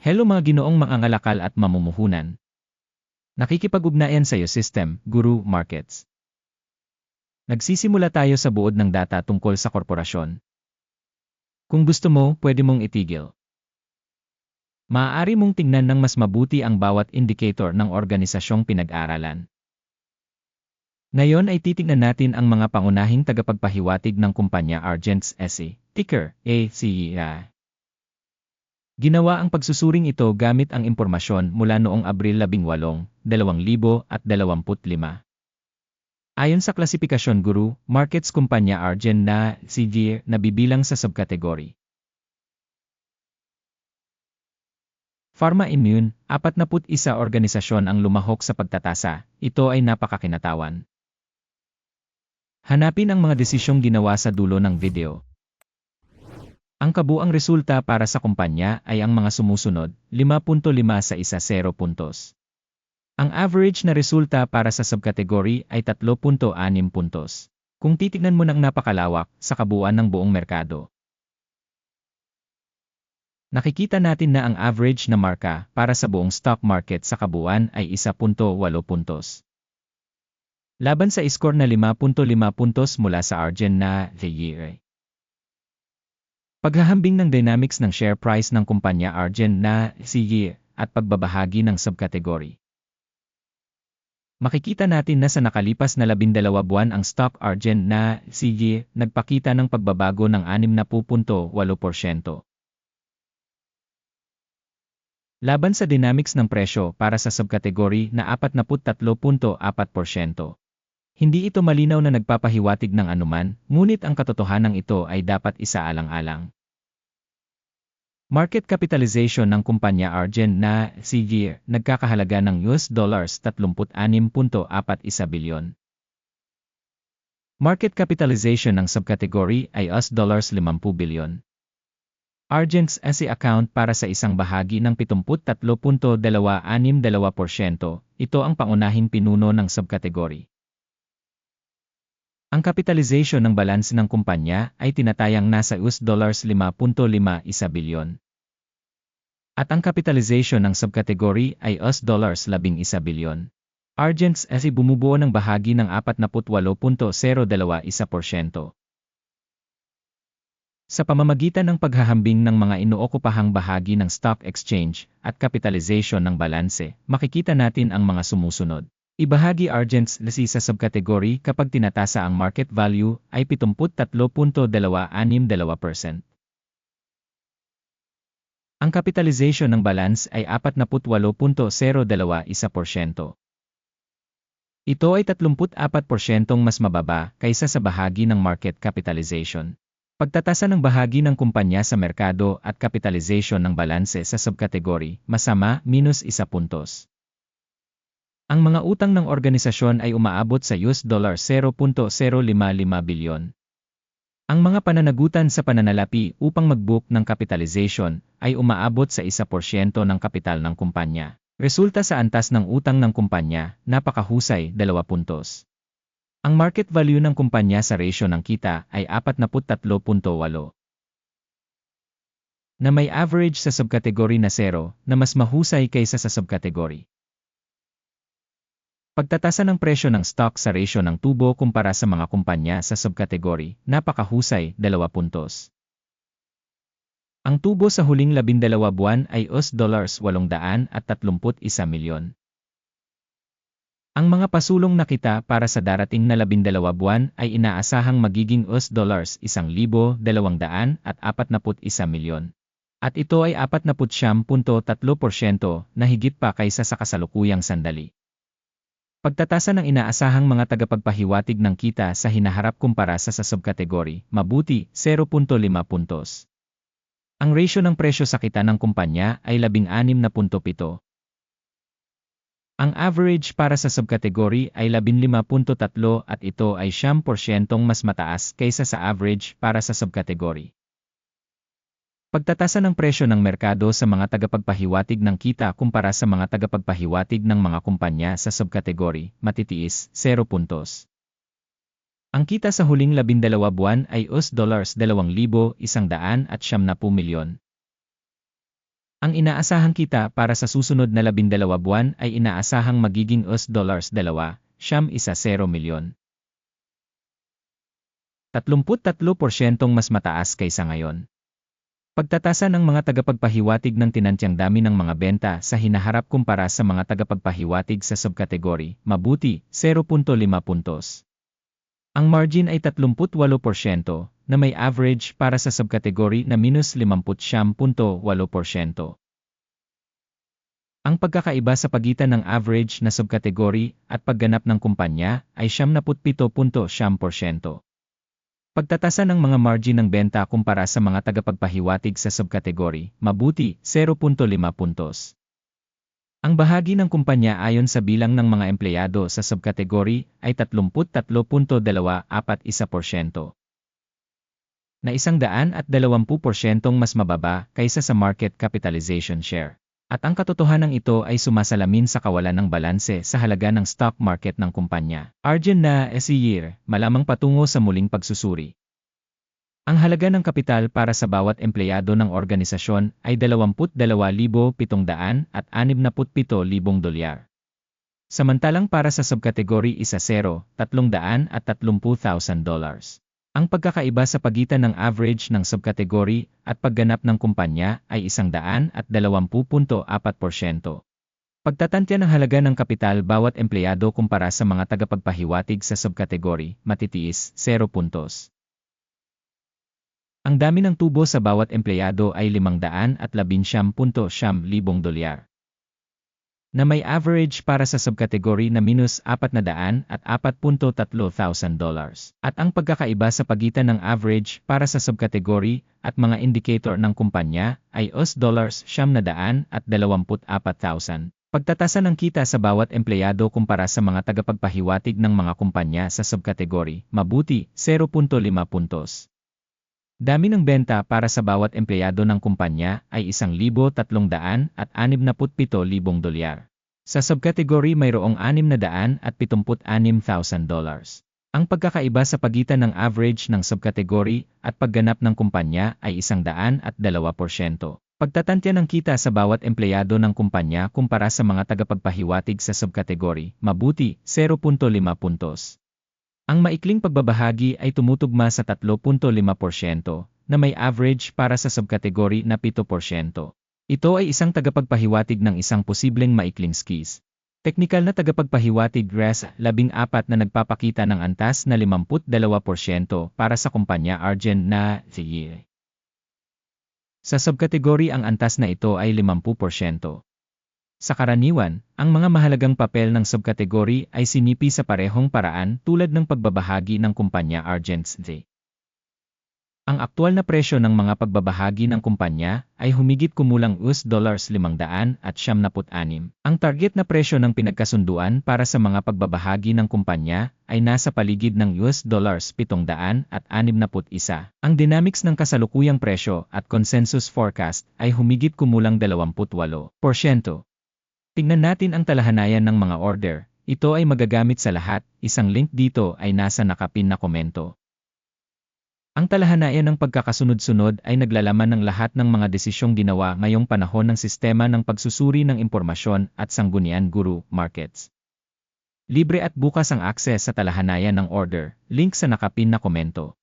Hello mga ginoong mangangalakal at mamumuhunan. Nakikipag-ugnayan sa iyo system, Guru Markets. Nagsisimula tayo sa buod ng data tungkol sa korporasyon. Kung gusto mo, pwede mong itigil. Maaari mong tingnan ng mas mabuti ang bawat indicator ng organisasyong pinag-aralan. Ngayon ay titignan natin ang mga pangunahing tagapagpahiwatig ng kumpanya Argents SE, ticker ACEI. Ginawa ang pagsusuring ito gamit ang impormasyon mula noong Abril 18, 2025. Ayon sa klasifikasyon guru, markets kumpanya Argen na CG na bibilang sa subkategory. Pharma Immune, 41 organisasyon ang lumahok sa pagtatasa, ito ay napakakinatawan. Hanapin ang mga desisyong ginawa sa dulo ng video. Ang kabuang resulta para sa kumpanya ay ang mga sumusunod, 5.5 sa isa 0 puntos. Ang average na resulta para sa subkategory ay 3.6 puntos. Kung titignan mo ng napakalawak sa kabuuan ng buong merkado. Nakikita natin na ang average na marka para sa buong stock market sa kabuuan ay 1.8 puntos. Laban sa score na 5.5 puntos mula sa Argen na The Year. Paghahambing ng dynamics ng share price ng kumpanya Argen na CG at pagbabahagi ng subkategory. Makikita natin na sa nakalipas na 12 buwan ang stock Argen na CG nagpakita ng pagbabago ng 60.8%. Laban sa dynamics ng presyo para sa subkategory na 43.4%. Hindi ito malinaw na nagpapahiwatig ng anuman, ngunit ang katotohanan ito ay dapat isaalang-alang. Market capitalization ng kumpanya Argen na CG nagkakahalaga ng US dollars 36.41 bilyon. Market capitalization ng subcategory ay US dollars 50 bilyon. Argent's SE account para sa isang bahagi ng 73.262%, ito ang pangunahing pinuno ng subcategory. Ang capitalization ng balance ng kumpanya ay tinatayang nasa US dollars 5.51 bilyon. At ang capitalization ng subcategory ay US dollars 11 bilyon. Argents ay bumubuo ng bahagi ng 48.02%. Sa pamamagitan ng paghahambing ng mga inookupahang bahagi ng stock exchange at capitalization ng balanse, makikita natin ang mga sumusunod. Ibahagi Argents lasi sa subkategory kapag tinatasa ang market value ay 73.262%. Ang capitalization ng balance ay 48.021%. Ito ay 34% mas mababa kaysa sa bahagi ng market capitalization. Pagtatasa ng bahagi ng kumpanya sa merkado at capitalization ng balanse sa subkategory, masama, minus isa puntos. Ang mga utang ng organisasyon ay umaabot sa US dollar 0.055 bilyon. Ang mga pananagutan sa pananalapi upang mag-book ng capitalization ay umaabot sa 1% ng kapital ng kumpanya. Resulta sa antas ng utang ng kumpanya, napakahusay, 2 puntos. Ang market value ng kumpanya sa ratio ng kita ay 43.8 na may average sa subkategory na 0 na mas mahusay kaysa sa subkategory. Pagtatasa ng presyo ng stock sa ratio ng tubo kumpara sa mga kumpanya sa subkategory, napakahusay, 2 puntos. Ang tubo sa huling 12 buwan ay US dollars 831 milyon. Ang mga pasulong na kita para sa darating na 12 buwan ay inaasahang magiging US dollars 1,241 milyon. At ito ay 49.3% na higit pa kaysa sa kasalukuyang sandali. Pagtatasa ng inaasahang mga tagapagpahiwatig ng kita sa hinaharap kumpara sa sa subkategory, mabuti, 0.5 puntos. Ang ratio ng presyo sa kita ng kumpanya ay 16.7. Ang average para sa subkategory ay 15.3 at ito ay 10% mas mataas kaysa sa average para sa subkategory. Pagtatasa ng presyo ng merkado sa mga tagapagpahiwatig ng kita kumpara sa mga tagapagpahiwatig ng mga kumpanya sa subkategory, matitiis, 0 puntos. Ang kita sa huling 12 buwan ay US dollars 2,170 milyon. Ang inaasahang kita para sa susunod na labindalawa buwan ay inaasahang magiging US dollars 2, siyam isa 0 milyon. 33% mas mataas kaysa ngayon. Pagtatasa ng mga tagapagpahiwatig ng tinantyang dami ng mga benta sa hinaharap kumpara sa mga tagapagpahiwatig sa subkategory, mabuti, 0.5 puntos. Ang margin ay 38% na may average para sa subkategory na minus 50.8%. Ang pagkakaiba sa pagitan ng average na subkategory at pagganap ng kumpanya ay 77.7%. Pagtatasa ng mga margin ng benta kumpara sa mga tagapagpahiwatig sa subkategory, mabuti, 0.5 puntos. Ang bahagi ng kumpanya ayon sa bilang ng mga empleyado sa subkategory ay 33.241%. Na isang daan at 20% mas mababa kaysa sa market capitalization share. At ang katotohanan ito ay sumasalamin sa kawalan ng balanse sa halaga ng stock market ng kumpanya. Arjun na year, malamang patungo sa muling pagsusuri. Ang halaga ng kapital para sa bawat empleyado ng organisasyon ay 22,700 at 67,000 dolyar. Samantalang para sa subkategory isa 0, 300 at 30,000 dollars. Ang pagkakaiba sa pagitan ng average ng subkategory at pagganap ng kumpanya ay 100 at 20.4%. Pagtatantya ng halaga ng kapital bawat empleyado kumpara sa mga tagapagpahiwatig sa subkategory, matitiis, 0 puntos. Ang dami ng tubo sa bawat empleyado ay 500 at 11.7 libong dolyar na may average para sa subkategory na minus 400 at 4.3 thousand dollars. At ang pagkakaiba sa pagitan ng average para sa subkategory at mga indicator ng kumpanya ay US dollars 700 at 24,000. Pagtatasa ng kita sa bawat empleyado kumpara sa mga tagapagpahiwatig ng mga kumpanya sa subkategory, mabuti, 0.5 puntos. Dami ng benta para sa bawat empleyado ng kumpanya ay 1,300 at 67,000 dolyar. Sa subkategory mayroong 600 at 76,000 dollars. Ang pagkakaiba sa pagitan ng average ng subkategory at pagganap ng kumpanya ay 100 at 2%. Pagtatantya ng kita sa bawat empleyado ng kumpanya kumpara sa mga tagapagpahiwatig sa subkategory, mabuti, 0.5 puntos. Ang maikling pagbabahagi ay tumutugma sa 3.5% na may average para sa subkategory na 7%. Ito ay isang tagapagpahiwatig ng isang posibleng maikling skis. Teknikal na tagapagpahiwatig RES 14 na nagpapakita ng antas na 52% para sa kumpanya Argent na The Sa subkategory ang antas na ito ay 50%. Sa karaniwan, ang mga mahalagang papel ng subkategory ay sinipi sa parehong paraan tulad ng pagbabahagi ng kumpanya Argents D. Ang aktual na presyo ng mga pagbabahagi ng kumpanya ay humigit kumulang US dollars 500 at 76. Ang target na presyo ng pinagkasunduan para sa mga pagbabahagi ng kumpanya ay nasa paligid ng US dollars 700 at 61. Ang dynamics ng kasalukuyang presyo at consensus forecast ay humigit kumulang 28%. Tingnan natin ang talahanayan ng mga order. Ito ay magagamit sa lahat. Isang link dito ay nasa nakapin na komento. Ang talahanayan ng pagkakasunod-sunod ay naglalaman ng lahat ng mga desisyong ginawa ngayong panahon ng sistema ng pagsusuri ng impormasyon at sanggunian guru markets. Libre at bukas ang akses sa talahanayan ng order, link sa nakapin na komento.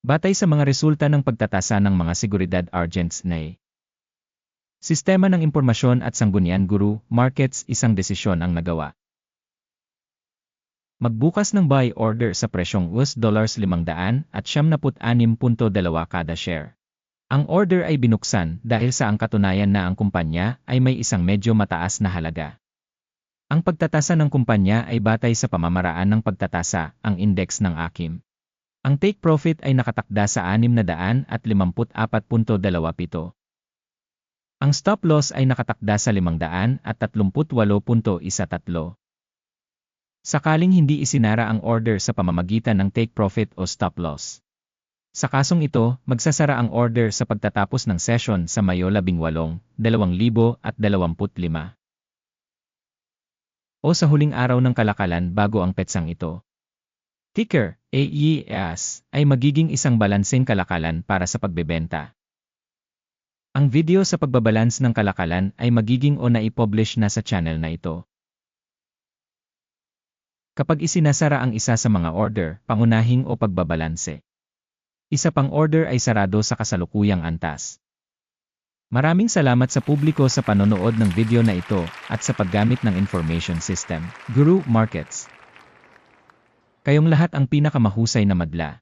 Batay sa mga resulta ng pagtatasa ng mga seguridad agents NAE, Sistema ng Impormasyon at Sanggunian Guru, Markets isang desisyon ang nagawa. Magbukas ng buy order sa presyong US dollars 500 at 76.2 kada share. Ang order ay binuksan dahil sa ang katunayan na ang kumpanya ay may isang medyo mataas na halaga. Ang pagtatasa ng kumpanya ay batay sa pamamaraan ng pagtatasa, ang index ng AKIM. Ang take profit ay nakatakda sa 600 at 54.27. Ang stop loss ay nakatakda sa 500 at 38.13. Sakaling hindi isinara ang order sa pamamagitan ng take profit o stop loss. Sa kasong ito, magsasara ang order sa pagtatapos ng session sa Mayo 18, 2025. O sa huling araw ng kalakalan bago ang petsang ito. Ticker, AES, ay magiging isang balanseng kalakalan para sa pagbebenta. Ang video sa pagbabalance ng kalakalan ay magiging o naipublish na sa channel na ito. Kapag isinasara ang isa sa mga order, pangunahing o pagbabalanse. Isa pang order ay sarado sa kasalukuyang antas. Maraming salamat sa publiko sa panonood ng video na ito at sa paggamit ng information system, Guru Markets. Kayong lahat ang pinakamahusay na madla.